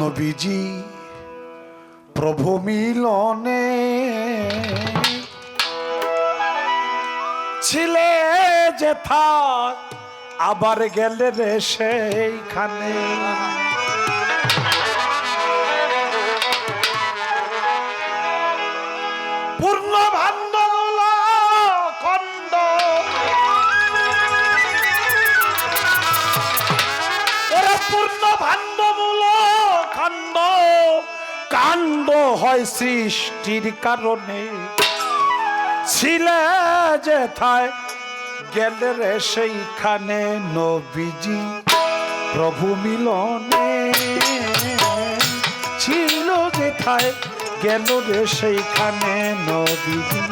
নবীজি প্রভু মিলনে ছিলে যে থাক আবার গেলে রে সেইখানে। পূর্ণ ভান্ডমূলা হয় সৃষ্টির কারণে। ছিলে যে থায় গেলে রে সেইখানে নবীজি প্রভু মিলনে। ছিল যেথায় গেল রে সেইখানে নবীজি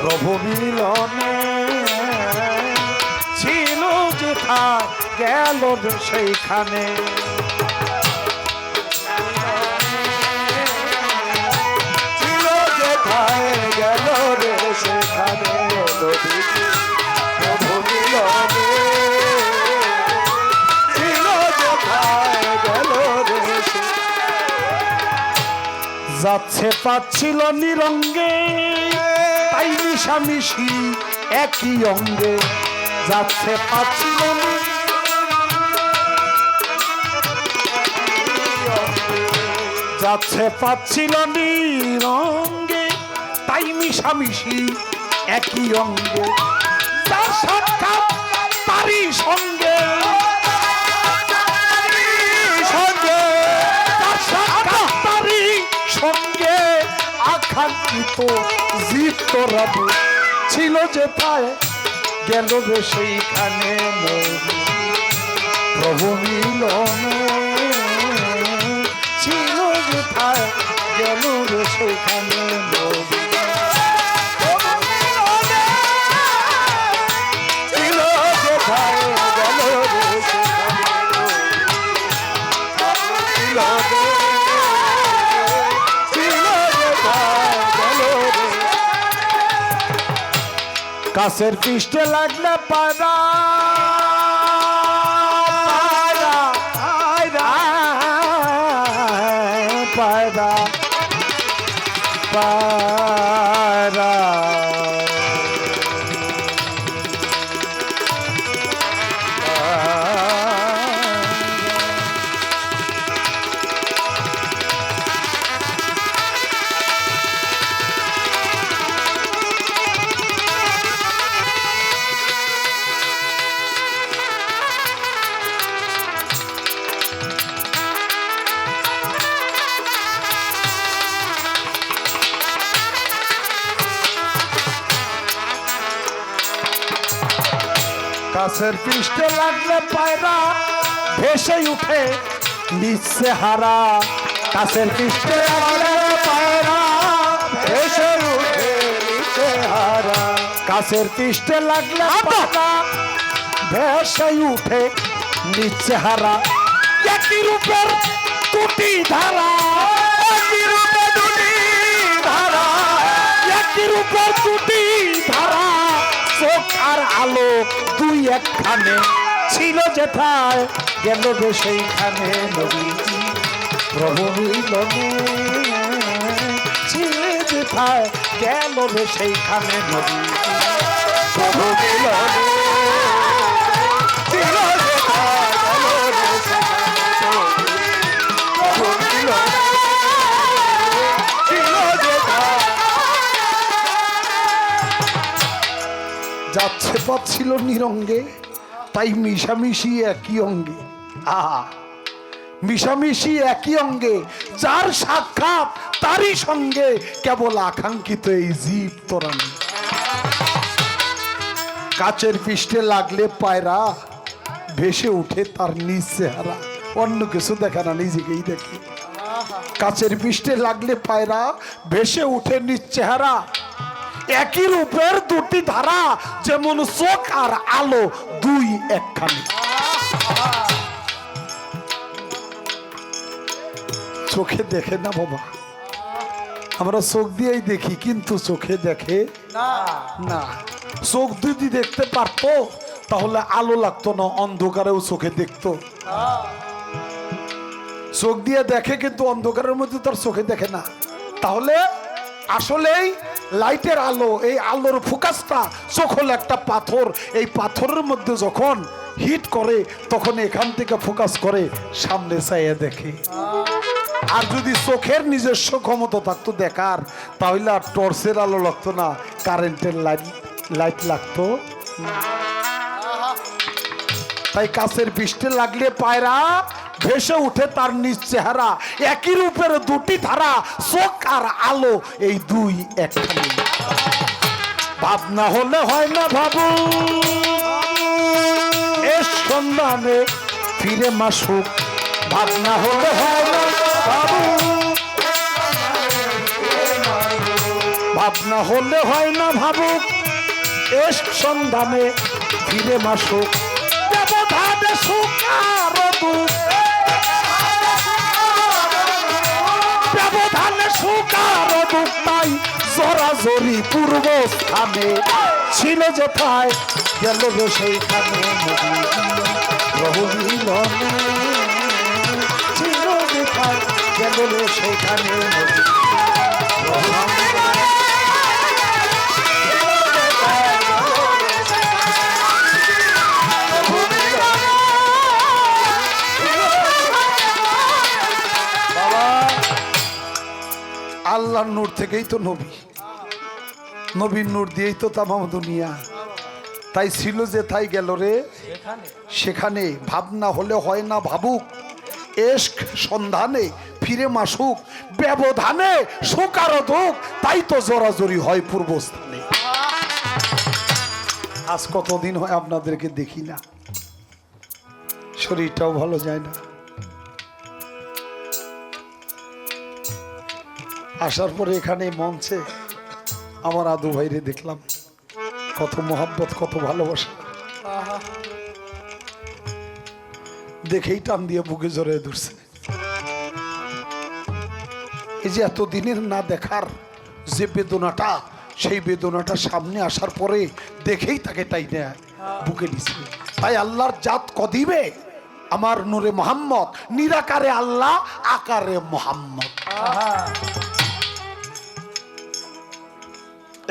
প্রভু মিলনে। ছিল যেথায় গেল রে সেইখানে যাচ্ছে পাচ্ছিল নিরঙ্গে। তাই মিশামিশি একই অঙ্গে। যাচ্ছে পাচ্ছিল যাচ্ছে পাচ্ছিল নিরঙ্গে। তাই মিশামিশি একই অঙ্গে। তার সাক্ষাৎ তারই সঙ্গে। সঙ্গে আকাঙ্ক্ষিত জীব রব ছিল যে পায়, গেল রে সেইখানে। প্রভু মিল ছিল যে পায়, গেল রে সেইখানে কাছের পিষ্টে লাগলে পায়রা পায়রা পায়রা। কাছের পৃষ্ঠে লাগলে পায়রা ভেসে উঠে নিচ্ছে হারা। কাছের পৃষ্ঠে লাগলে পায়রা ভেসে উঠে নিচ্ছে হারা। কাছের পৃষ্ঠে লাগলে পায়রা ভেসে উঠে নিচ্ছে হারা। একই রূপের দুটি ধারা একই রূপে দুটি ধারা একই রূপের দুটি আর আলো দুই একখানে ছিল যেথায়, গেল রে সেইখানে নবীজি প্রভু মিলনে ছিল যেথায়, গেল রে সেইখানে নবীজি প্রভু মিলনে পথ ছিল নিরঙ্গে, তাই মিশামিশি একই অঙ্গে। আহা, মিশামিশি একই অঙ্গে, যার সাক্ষাৎ তারই সঙ্গে কেবল আকাঙ্ক্ষিত এই জীব তরানি কাচের পৃষ্ঠে লাগলে পায়রা, ভেসে উঠে তার নিজ চেহারা। অন্য কিছু দেখে না, নিজেকেই দেখে। কাচের পৃষ্ঠে লাগলে পায়রা, ভেসে উঠে নিজ চেহারা। একই রূপের দুটি ধারা যেমন চোখ আর আলো দুই একখানি। চোখে দেখে না বাবা আমরা চোখ দিয়েই দেখি কিন্তু চোখে দেখে না। চোখ যদি দেখতে পারতো তাহলে আলো লাগতো না অন্ধকারেও চোখে দেখতো। চোখ দিয়ে দেখে কিন্তু অন্ধকারের মধ্যে তার চোখে দেখে না। তাহলে আসলেই লাইটের আলো, এই আলোর ফোকাসটা চোখ হলো একটা পাথর। এই পাথরের মধ্যে যখন হিট করে, তখন এখান থেকে ফোকাস করে, সামনে চাইয়ে দেখে। আর যদি চোখের নিজস্ব ক্ষমতা থাকতো দেখার, তাহলে আর টর্চের আলো লাগতো না, কারেন্টের লাইট লাইট লাগতো। তাই কাছের পৃষ্ঠে লাগলে পায়রা ভেসে উঠে তার নিজ চেহারা, একই রূপের দুটি ধারা চোখ আর আলো, এই দুই একখানে। ভাবনা হলে হয় না ভাবু এ সন্ধানে ফিরে মাসুক। ভাবনা হলে হয় না বাবু ভাবনা হলে হয় না ভাবুক। এস সন্ধানে ফিরে মাসুক। ব্যবধানে সুখ আর দুঃখ। ব্যবধানে সুকার তাই জরাজরি পূর্ব স্থানে ছিল যেথায় গেল সেইখানে রহিল ছিল যেথায় গেল সেইখানে নদী আল্লাহর নূর থেকেই তো নবী। নবীর নূর দিয়েই তো তামাম দুনিয়া। তাই ছিল যে তাই গেল রে। সেখানে ভাবনা হলে হয় না ভাবুক। এস্ক সন্ধানে ফিরে মাসুক। ব্যবধানে সুখ দুঃখ, তাই তো জোরাজোরি হয় পূর্বস্থানে। আজ কতদিন হয় আপনাদেরকে দেখি না। শরীরটাও ভালো যায় না। আসার পরে এখানে মঞ্চে আমার আদু ভাইরে দেখলাম। কত মোহাব্বত, কত ভালোবাসা। দেখেই টান দিয়ে বুকে জড়িয়ে ধরছে। এই যে এত দিনের না দেখার যে বেদনাটা, সেই বেদনাটা সামনে আসার পরে দেখেই তাকে তাই নেয় বুকে নিছে। তাই আল্লাহর জাত কদিবে? আমার নূরে মোহাম্মদ, নিরাকারে আল্লাহ, আকারে মোহাম্মদ।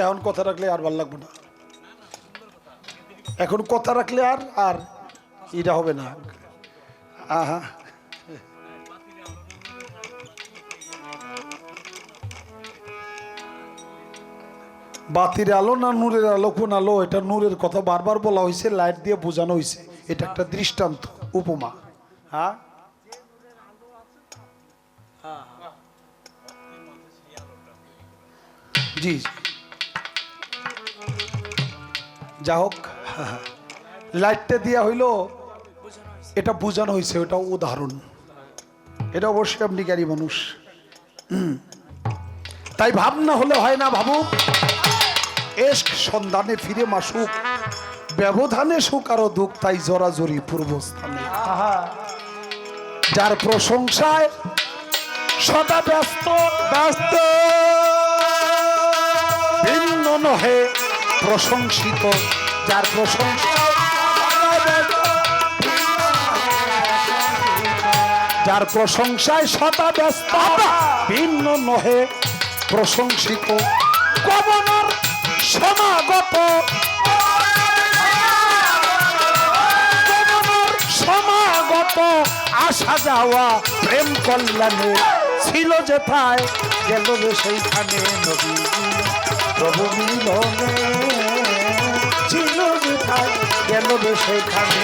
এখন কথা রাখলে আর ভালো লাগবে না। এখন কথা রাখলে আর আর এটা হবে না। বাতির আলো না নূরের আলো? কোন আলো? এটা নূরের কথা বারবার বলা হয়েছে লাইট দিয়ে বোঝানো হয়েছে এটা একটা দৃষ্টান্ত, উপমা। হ্যাঁ? জি জি। যা হোক লাইটটা দেওয়া হইল এটা বোঝানো হয়েছে ওটা উদাহরণ। এটা অবশ্যই আপনি জ্ঞানী মানুষ। তাই ভাবনা হলে হয় না ভাবুক। এস্ক সন্ধানে ফিরে মাসুক ব্যবধানে সুখ আরও দুঃখ তাই জরাজরি পূর্বস্থানে। যার প্রশংসায় সদা ব্যস্ত ব্যস্ত। ভিন্ন নহে। প্রশংসিত, যার প্রশংসা যার প্রশংসায় সদা ব্যস্ত, ভিন্ন নহে, প্রশংসিত। কমনার সমাগত। সমাগত। আসা যাওয়া প্রেম কল্যাণে ছিল যেথায়, গেল সেইখানে নবী প্রভু মিলনে ছিল যেথায় গেল প্রভু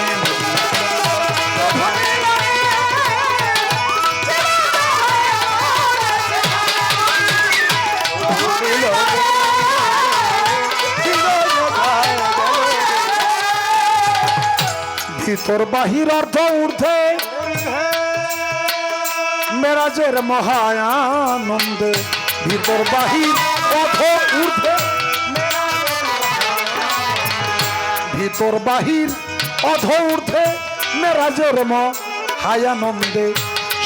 ভিতর বাহির অর্ধ ঊর্ধ্বে মেরাজের মহায়ানন্দে ভিতর বাহির ভিতর বাহির অধ ঊর্ধ্বে মেরাজের মহায়ানন্দে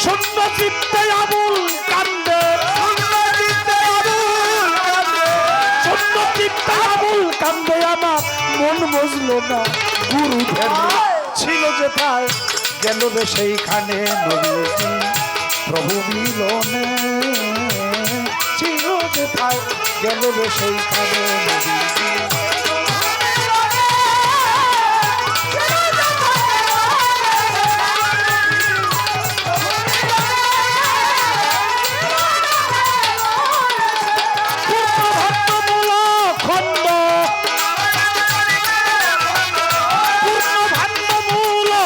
শূন্য চিত্তে আবুল কান্দে শূন্য চিত্তে আবুল কান্দে আমার মন বুঝলো না। গুরু ছিল যেথায়, গেল সেইখানে প্রভু মিলনে যেথায় গেল রে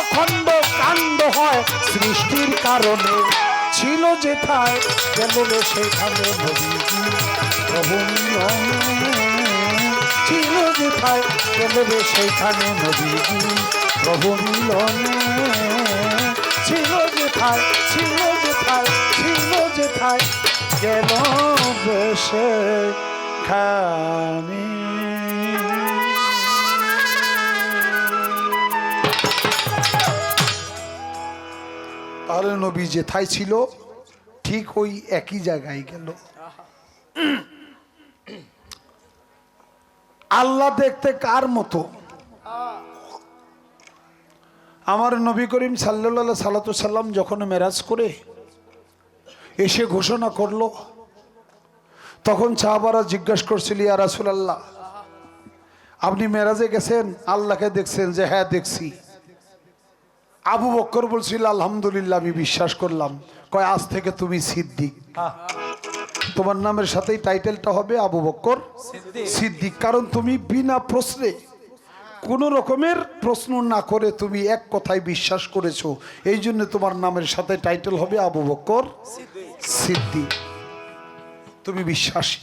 খণ্ড সৃষ্টির কারণে। ছিল যেথায় গেল সেখানে মিলনে ছিল যেথায় গেল রে সেইখানে নবীজি। প্রভু ছিল যেথায় ছিল যেথায় ছিল যেথায়, গেল রে সেখানে তাহলে নবী যেথায় ছিল, ঠিক ওই একই জায়গায় গেল। আল্লাহ দেখতে কার মতো? আমার নবী করিম সাল্লা সাল্লাতু সাল্লাম যখন মেরাজ করে এসে ঘোষণা করল, তখন সাহাবারা জিজ্ঞাসা করছিল, ইয়া রাসূলুল্লাহ, আপনি মেরাজে গেছেন? আল্লাহকে দেখছেন যে হ্যাঁ দেখছি। আবু বক্কর বলছিল আলহামদুলিল্লাহ আমি বিশ্বাস করলাম। কয় আজ থেকে তুমি সিদ্দিক। তোমার নামের সাথেই টাইটেলটা হবে আবু বক্কর সিদ্দিক। কারণ তুমি বিনা প্রশ্নে কোনো রকমের প্রশ্ন না করে তুমি এক কথায় বিশ্বাস করেছ। এই জন্য তোমার নামের সাথে টাইটেল হবে আবু বক্কর সিদ্দিক। তুমি বিশ্বাসী।